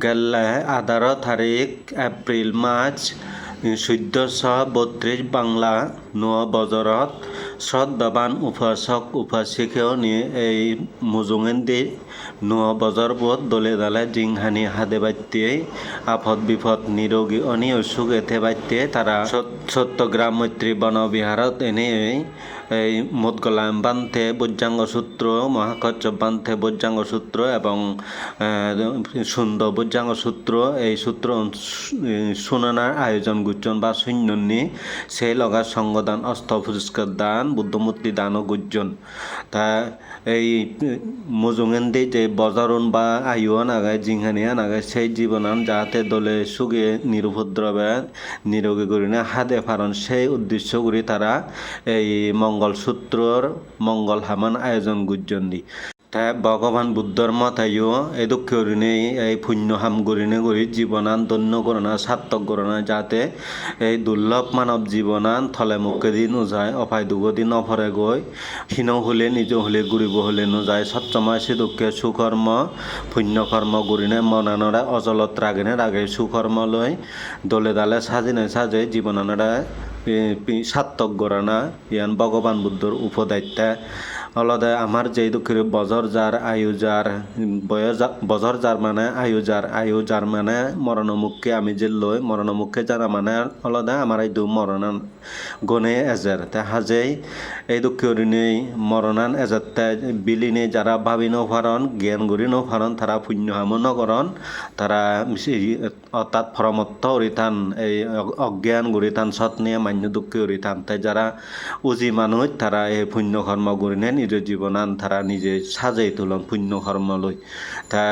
গেলে আধার তারিখ April March চৈধ্যশ বত্ৰিছ বাংলা ন বজাৰত শ্ৰদ্ধাৱান উপাসক, উপাসিকাও নিয়ে এই মুজুঙেন্দি ন বজারবোধ দলে দালে জিংহানি হাদে বাইতে আপদ বিপদ নিরোগী অনি অসুখ এতে বাইতে তারা সত্যগ্রাম মৈত্রী বনবিহারত এনে এই মুদগলাম বান্তে বৈজাঙ্গ সূত্র মহাকচ্চ বান্তে বৈজাঙ্গ সূত্র এবং সুন্দর বৈজাঙ্গ সূত্র এই সূত্র শুনানার আয়োজন গুজন বা সৈন্যনি, সেই লগা সংগদান অস্ত পুরস্কার দান বুদ্ধমূর্তি দান গুজন তা এই মুজুঙেন্দি যে বজারুন বা আয়ুয়ান নাগায় জিংহানিয়া নাগায় সেই জীবনান যাহাতে দলে সুগে নিরুপদ্রবে নিরোগী করিনে হাতে ফারণ সেই উদ্দেশ্য করি তারা এই মঙ্গলসূত্রর মঙ্গল হামান আয়োজন গুজন দি। তা ভগবান বুদ্ধর মতাইও এই দুঃখ করিনে এই পুণ্য হাম করিনে করি জীবনান ধন্য করোনা সার্থক করোনা যাতে এই দুর্লভ মানব জীবনান থলে মুখে দি নোযায় অপায় দুগো দি নফরে গৈ, হীন হলে, নিজ হলে ঘুরিব হলে নোযায় সত্যময় সে দুঃখে সুকর্ম পুণ্যকর্ম করিনে মনানরা অজলত রাগিনে রাগে সুকর্ম লৈ, দলে দালে সাজিনে সাজে জীবনানরা সার্থক গড়ানা ইয়ান ভগবান বুদ্ধর উপদায়িত্বা অলদে আমার যেই দুঃখের বজর যার আয়ু যার বজর যার মানে আয়ু যার আয়ু যার মানে মরণমুখকে আমি যে লই মরণমুখকে যারা মানে অলদে আমার এই দু মরণান গনে এজের তে হাজেই এই নেই মরণান এজের তে বিলিনে যারা ভাবি নফারণ জ্ঞান গরি নফারণ তারা পুণ্য হাম নকরণ তারা অর্থাৎ ফরমত্ত অরিথান এই অজ্ঞান গরিথান সৎ নিয়ে মান্য দুঃখী অরিথান তাই যারা উজি মানুষ তারা এই পুণ্য কর্ম গরিনে নিজ জীবনান তারা নিজে সাজাই তোলন পুণ্য কর্ম লই তা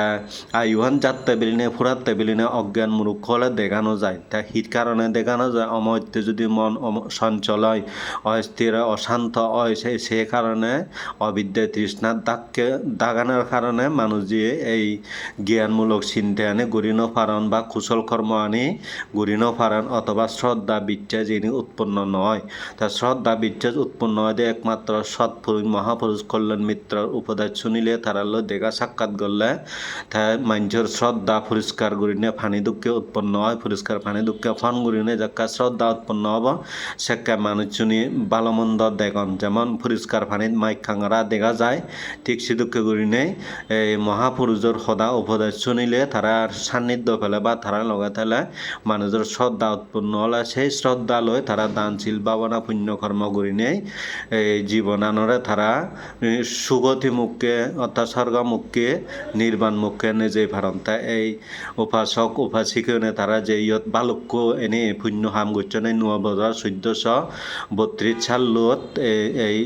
আয়ুহান যাত্রা বেলিনে ফুরাতে বেলিনে অজ্ঞান মূর্খ হলে দেখানো যায়। তা হিত কারণে দেখানো যায়। অমর্তে যদি মন সঞ্চল হয় অস্থির অশান্ত হয় সেই সে কারণে অবিদ্যা তৃষ্ণার দাগকে দাগানোর কারণে মানুষ যে এই জ্ঞানমূলক চিন্তা আনে গরিনো ফারণ বা কুশল কর্ম আনি গরিনো ফারণ অথবা শ্রদ্ধা বিচ্ছা যিনি উৎপন্ন নয় তা শ্রদ্ধা বিচ্ছেদ উৎপন্ন হয় একমাত্র সৎপুরুষ মহাপুরুষ কল্যাণ মিত্রর উপদেশ শুনিলে তারাল দেখা সাক্ষাৎ করলে তা মানুষের শ্রদ্ধা পরিষ্কার করিনে ফানি দুঃখে উৎপন্ন হয়। পরিষ্কার ফানি দুঃখে ফন করিনে যাকা শ্রদ্ধা উৎপন্ন হব। সেকা মানুষ শুনি ভালো মন্দ দেখন যেমন পরিষ্কার ফানিত মাইক খাঙরা দেখা যায়, ঠিক সে দুঃখে করিনে এই মহাপুরুষের সদা উপদেশ শুনিলে তারা সান্নিধ্য ফেলে বা তারা লগা থেলে মানুষের শ্রদ্ধা উৎপন্ন হলে। সেই শ্রদ্ধা লয় তারা দানশীল ভাবনা, পুণ্য, কর্ম করি নেই। এই জীবনানরে তারা সুগতি মুখকে অর্থাৎ স্বর্গ মুখকে, নির্বাণ মুখকে নিজেই ফারন্তা এই উপাসক উপাসিকনে তারা যে ইয়ত বালুক্য এনে পুণ্য হাম গচ্ছনে নোয়া বজার চৈধ্যশ বত্রিশ সাল লোত এই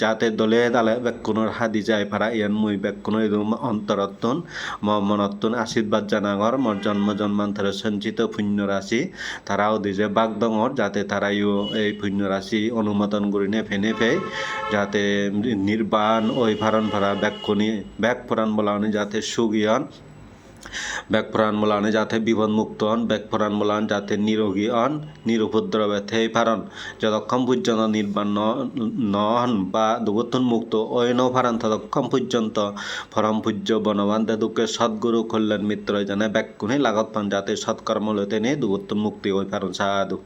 যাতে দলে দালে বেকুণর হাদি যায় ফারা। ইয়ান মুই বেকুণর অন্তরত্তন মনত্তন আশীর্বাদ জানাগর, মর জন্ম জন্মান্তরে সঞ্চিত পুণ্য রাশি তারাও দিছে বাগদঙর যাতে তারাইও এই পুণ্য রাশি অনুমোদন করে নিয়ে ফেনে ফে যাতে নির্বাণ ওই ভারণ ভরা ব্যাকুনি ব্যাক পুরাণ বলা যাতে সুগিয়ন ব্যাক পুরাণ বলানে যাতে বিপদ মুক্ত হন ব্যাকফরান মোলান যাতে নিরোগী হন নিরুপদ্রবে থেই পারন যতক্ষণ পর্যন্ত নির্বাণ নহন বা দুগতন মুক্ত ওই ন ফারান ততক্ষণ পর্যন্ত পরম পূজ্য বনবান দুঃখে সদ্গুরু কল্যাণ মিত্র জানে ব্যাকুণে লাগত পান যাতে সৎকর্ম লইতে নেই দুগতন মুক্তি ওই পারন সাধু।